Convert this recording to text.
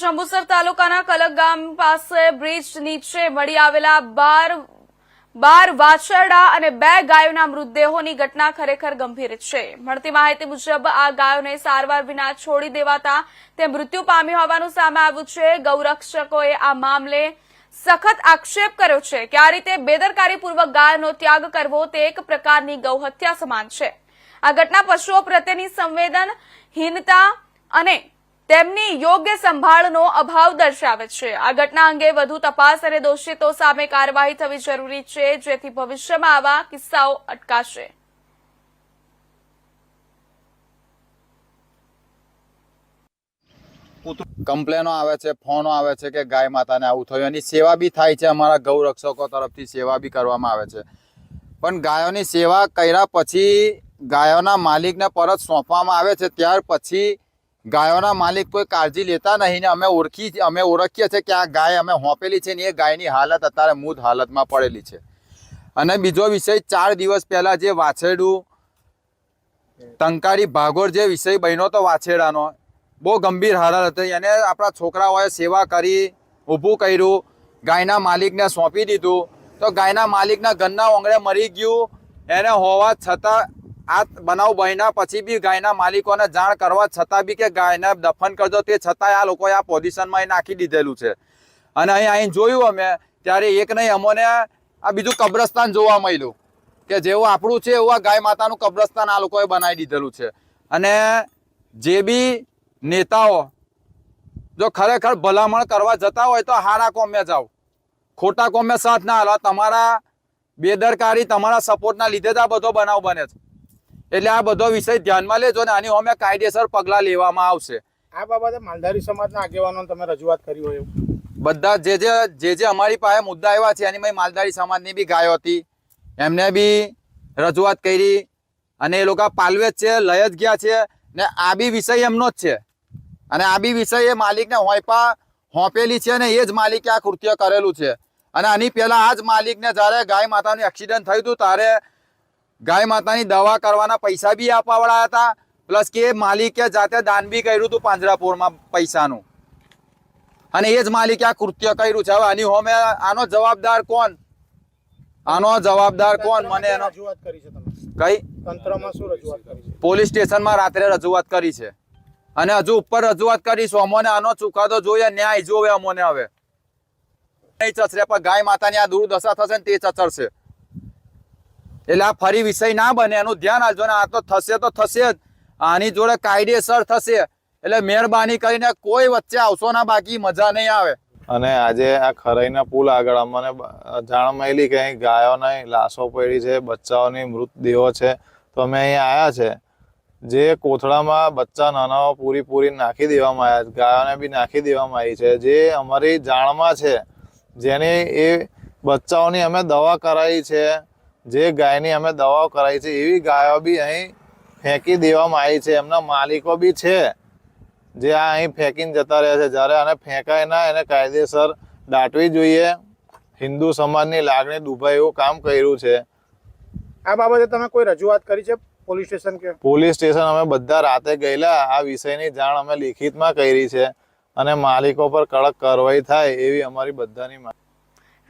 જંબુસર તાલુકાના કલક ગામ પાસે બ્રિજ નીચે મળી આવેલા બાર બાર વાછરડા અને બે ગાયોના મૃતદેહોની ઘટના ખરેખર ગંભીર છે. મળતી માહિતી મુજબ આ ગાયોને સારવાર વિના છોડી દેવાતા તે મૃત્યુ પામ્યું હોવાનું સામે આવ્યું છે. ગૌરક્ષકોએ આ મામલે સખત આક્ષેપ કર્યો છે કે આ રીતે બેદરકારીપૂર્વક ગાયનો ત્યાગ કરવો તે એક પ્રકારની ગૌહત્યા સમાન છે. આ ઘટના પશુઓ પ્રત્યેની સંવેદનહીનતા અને તેમની યોગ્ય સંભાળનો અભાવ દર્શાવે છે. આ ઘટના અંગે વધુ તપાસ અને દોષિતો સામે કાર્યવાહી થવી જરૂરી છે, જેથી ભવિષ્યમાં આવા કિસ્સાઓ અટકાશે. કમ્પ્લેનો આવે છે, ફોનો આવે છે કે ગાય માતાને આવું થયું. એની સેવા બી થાય છે અમારા ગૌરક્ષકો તરફથી, સેવા બી કરવામાં આવે છે. પણ ગાયોની સેવા કર્યા પછી ગાયોના માલિકને પરત સોંપવામાં આવે છે, ત્યાર પછી ગાયોના માલિક કોઈ કાળજી લેતા નહીં ને અમે ઓળખી અમે ઓળખીએ છીએ કે આ ગાય અમે હોંપેલી છે ને એ ગાયની હાલત અત્યારે મૂત હાલતમાં પડેલી છે. અને બીજો વિષય, ચાર દિવસ પહેલાં જે વાછરડું, ટંકારી ભાગોળ જે વિષય બન્યો તો વાછેડાનો બહુ ગંભીર હાલત હતી. એને આપણા છોકરાઓએ સેવા કરી, ઊભું કર્યું, ગાયના માલિકને સોંપી દીધું. તો ગાયના માલિકના ઘરના ઓંગળે મરી ગયું. એને હોવા છતાં આ બનાવ બન્યા પછી બી ગાયના માલિકોને જાણ કરવા છતાં બી કે ગાયને દફન કરજો તે છતાંય આ લોકોએ આ પોઝિશનમાં એ નાખી દીધેલું છે. અને અહીં અહીં જોયું અમે, ત્યારે એક નહીં, અમોને આ બીજું કબ્રસ્તાન જોવા મળ્યું કે જેવું આપણું છે એવું આ ગાય માતાનું કબ્રસ્તાન આ લોકોએ બનાવી દીધેલું છે. અને જે બી નેતાઓ જો ખરેખર ભલામણ કરવા જતા હોય તો હારા કોમે જાઓ. ખોટા કોમે સાથ ના હાલો તમારા બેદરકારી, તમારા સપોર્ટના લીધે જ આ બધો બનાવ બને છે. એટલે આ બધો વિષય ધ્યાનમાં લેજો ને આની અમે કાયદેસર પગલાં લેવામાં આવશે. આ બાબતે માલધારી સમાજના આગેવાનો તમે રજૂઆત કરી હોય બધા જે જે જે જે અમારી પાસે મુદ્દા આવ્યા છે એની મેં માલધારી સમાજની બી ગાયો હતી. એમને બી રજૂઆત કરી અને એ લોકો પાલવે જ છે લય જ ગયા છે ને આ બી વિષય એમનો જ છે. અને આ બી વિષય એ માલિકને હોંપા હોંપેલી છે ને એ જ માલિકે આ કૃત્ય કરેલું છે. અને આની પહેલાં આ જ માલિકને જ્યારે ગાય માતાનું એક્સિડન્ટ થયું હતું ત્યારે ગાય માતાની દવા કરવાના પૈસા બી આપવાવાળા હતા. પ્લસ કે માલિકે જાતે દાન બી કર્યું હતું પાંજરાપોળમાં પૈસાનું. અને એ જ માલિકે આ કૃત્ય કર્યું છે. હવે આની હોમે આનો જવાબદાર કોણ? આનો જવાબદાર કોણ? મને એનો રજૂઆત કરી છે કઈ? તંત્રમાં શું રજૂઆત કરી છે? પોલીસ સ્ટેશનમાં રાત્રે રજૂઆત કરી છે. અને હજુ ઉપર રજૂઆત કરીશું. અમોને આનો ચુકાદો જોઈએ ન્યાય જોવે અમોને હવે. નહીં ચસરે પણ ગાય માતાની આ દુર્દશા થશે ને તે ચચરશે. એટલે આ ફરી વિષય ના બને, એનું ધ્યાન આપજો ને. આ તો થશે તો થશે જ. આની જોડે કાયદેસર થશે. એટલે મહેરબાની કરીને કોઈ વચ્ચે આવશો ના, બાકી મજા નહીં આવે. અને આજે આ ખરાઈના પુલ આગળ અમને જાણ મળી કે અહીં ગાયોની લાશો પડી છે, બચ્ચાઓની મૃતદેહો છે. તો અમે અહીં આવ્યા છે. જે કોથળામાં બચ્ચા નાના પૂરી પૂરી નાખી દેવામાં આવ્યા ગાયોને બી નાખી દેવામાં આવી છે. જે અમારી જાણમાં છે, જેની એ બચ્ચાઓની અમે દવા કરાવી છે જે ગાયની અમે દવાઓ કરાવી છે એવી ગાયો બી અહીં ફેંકી દેવામાં આવી છે. એમના માલિકો બી છે જે આ અહીં ફેંકીને જતા રહ્યા છે. જ્યારે આને ફેંકાય ના એને કાયદેસર દાટવી જોઈએ. હિન્દુ સમાજની લાગણી દુભાઈ એવું કામ કર્યું છે. આ બાબતે તમે કોઈ રજૂઆત કરી છે પોલીસ સ્ટેશન કે? પોલીસ સ્ટેશન અમે બધા રાતે ગયેલા. આ વિષયની જાણ અમે લિખિતમાં કરી છે અને માલિકો પર કડક કાર્યવાહી થાય એવી અમારી બધાની